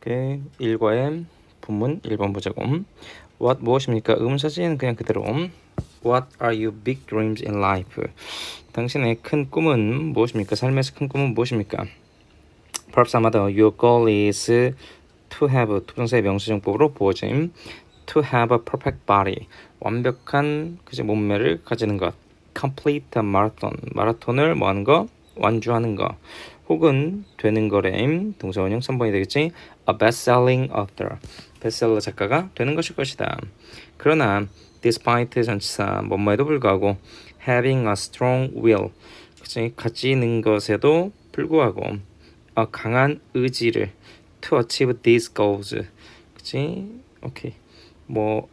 그 일과의 본문 1번 보자고. What 무엇입니까? 의문사지는 그냥 그대로. What are your big dreams in life? 당신의 큰 꿈은 무엇입니까? 삶에서 큰 꿈은 무엇입니까? Perhaps 아마도 your goal is to have 투정사의 명사정법으로 보어짐 to have a perfect body 완벽한 그제 몸매를 가지는 것 complete a marathon 마라톤을 뭐 하는 거 완주하는 거 혹은 되는 거래임 동사원형 3번이 되겠지 a best-selling author 베스트셀러 작가가 되는 것일 것이다 그러나 despite 전치사 뭐뭐에도 불구하고 having a strong will 그치 가지는 것에도 불구하고 어, 강한 의지를 to achieve these goals. 그치? 오케이. 뭐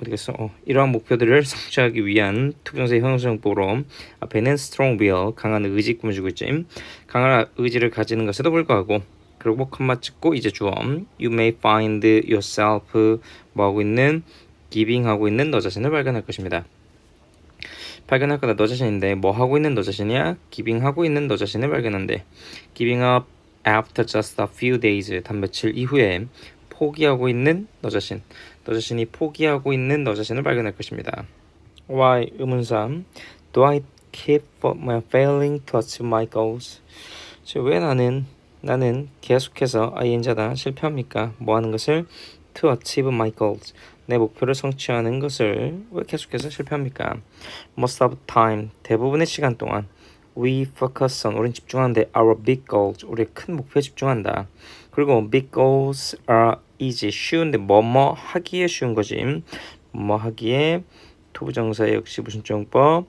어디겠어? 어, 이러한 목표들을 성취하기 위한 투경사의 형성법으로 앞에는 strong will, 강한 의지 꾸며주고 있지. 강한 의지를 가지는 것에도 불구하고 그리고 컴마 찍고 이제 주어 You may find yourself 뭐 하고 있는 giving 하고 있는 너 자신을 발견할 것입니다. 발견할 거다 너 자신인데 뭐 하고 있는 너 자신이야? giving 하고 있는 너 자신을 발견한대. giving up after just a few days 단 며칠 이후에 포기하고 있는 너 자신 너 자신이 포기하고 있는 너 자신을 발견할 것입니다. Why 의문사 Do I keep failing to achieve my goals? 즉, 왜 나는 나는 계속해서 ing다 실패합니까? 뭐 하는 것을 to achieve my goals 내 목표를 성취하는 것을 왜 계속해서 실패합니까? Most of time 대부분의 시간 동안 we focus on 우린 집중하는데 our big goals 우리의 큰 목표에 집중한다. 그리고 big goals are easy 쉬운데 뭐뭐 하기에 쉬운 거지. 뭐 하기에 투부정사 역시 무슨 정법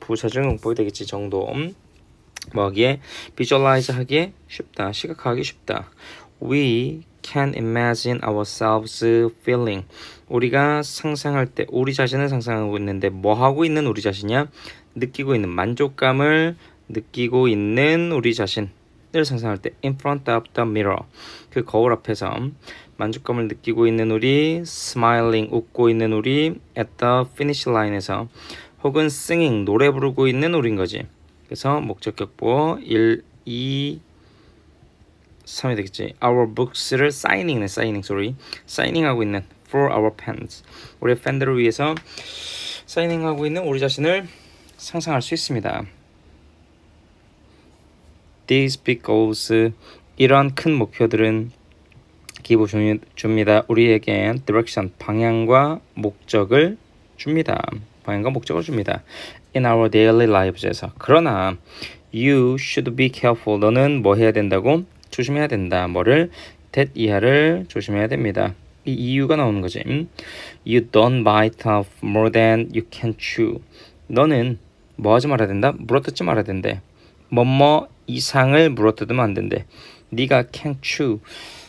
부사적 용법이 되겠지 정도. 뭐 하기에 visualize 하기에 쉽다. 시각화하기 쉽다. We can imagine ourselves feeling. 우리가 상상할 때 우리 자신을 상상하고 있는데 뭐 하고 있는 우리 자신이야? 느끼고 있는 만족감을 느끼고 있는 우리 자신 을 상상할 때 in front of the mirror. 그 거울 앞에서 만족감을 느끼고 있는 우리 smiling 웃고 있는 우리 at the finish line에서 혹은 singing 노래 부르고 있는 우린 거지. 그래서 목적격보 1, 2, 3이 되겠지. our books를 사이닝네 사이닝 소리 사이닝하고 있는 for our fans 우리 팬들을 위해서 사이닝하고 있는 우리 자신을 상상할 수 있습니다. These big goals 이러한 큰 목표들은 기부 줍니다. 우리에게 direction 방향과 목적을 줍니다. 방향과 목적을 줍니다. In our daily lives에서 그러나 you should be careful. 너는 뭐 해야 된다고? 조심해야 된다. 뭐를? that 이하를 조심해야 됩니다. 이 이유가 나오는 거지. You don't bite off more than you can chew. 너는 뭐 하지 말아야 된다? 물어뜯지 말아야 된대. 뭐뭐 이상을 물어뜯으면 안 된대. 네가 can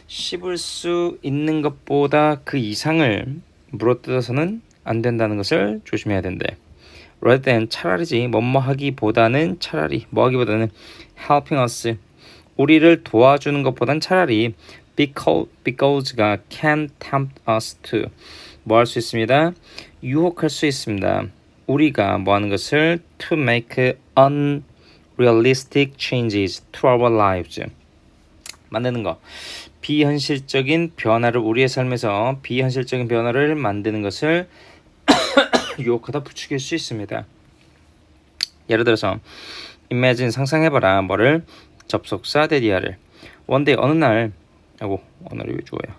씹을 수 있는 것보다 그 이상을 물어뜯어서는 안 된다는 것을 조심해야 된대. rather than 차라리지 뭐뭐 하기보다는 차라리 뭐 하기보다는 helping us 우리를 도와주는 것보단 차라리 because, because가 can tempt us to 뭐 할 수 있습니다. 유혹할 수 있습니다. 우리가 뭐 하는 것을 to make unrealistic changes to our lives. 만드는 거. 비현실적인 변화를 우리의 삶에서 비현실적인 변화를 만드는 것을 유혹하다 부추길 수 있습니다. 예를 들어서 imagine 상상해봐라. 뭐를? 접속사 대디아를. 원데이 어느 날 아고 날이 왜 죽어요?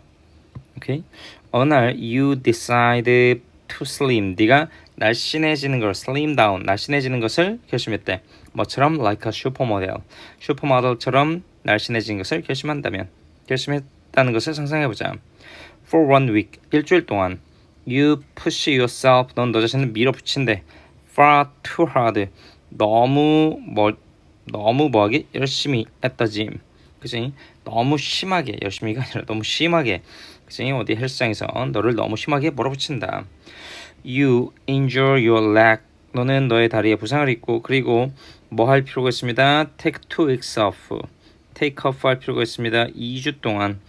오케이 어느 날 you decide to slim. 네가 날씬해지는 걸 slim down 날씬해지는 것을 결심했대 뭐처럼? like a supermodel. 슈퍼모델처럼 날씬해진 것을 결심한다면 결심했다는 것을 상상해 보자. for one week 일주일 동안 you push yourself 넌 너 자신을 밀어붙인대 far too hard 너무 뭐 너무 뭐하게? 열심히 at the 그지 너무 심하게 열심히가 아니라 너무 심하게 그지 어디 헬스장에서 너를 너무 심하게 몰아붙인다. You injure your leg. 너는 너의 다리에 부상을 입고 그리고 뭐 할 필요가 있습니다? Take two weeks off. Take off 할 필요가 있습니다. 2주 동안.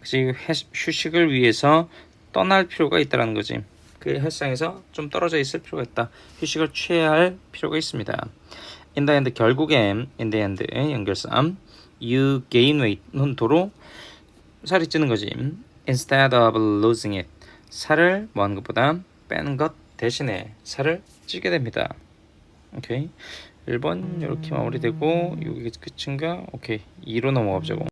그지 휴식을 위해서 떠날 필요가 있다라는 거지. 그 헬스장에서 좀 떨어져 있을 필요가 있다. 휴식을 취해야 할 필요가 있습니다. In the end 결국엔 in the end 연결삼 you gain weight. 넌 도로 살이 찌는 거지. Instead of losing it. 살을 뭐 하는 것보다 빼는 것 대신에 살을 찌게 됩니다. 오케이. 1번 이렇게 마무리되고 여기 끝인가? 오케이. 2로 넘어가 보자고.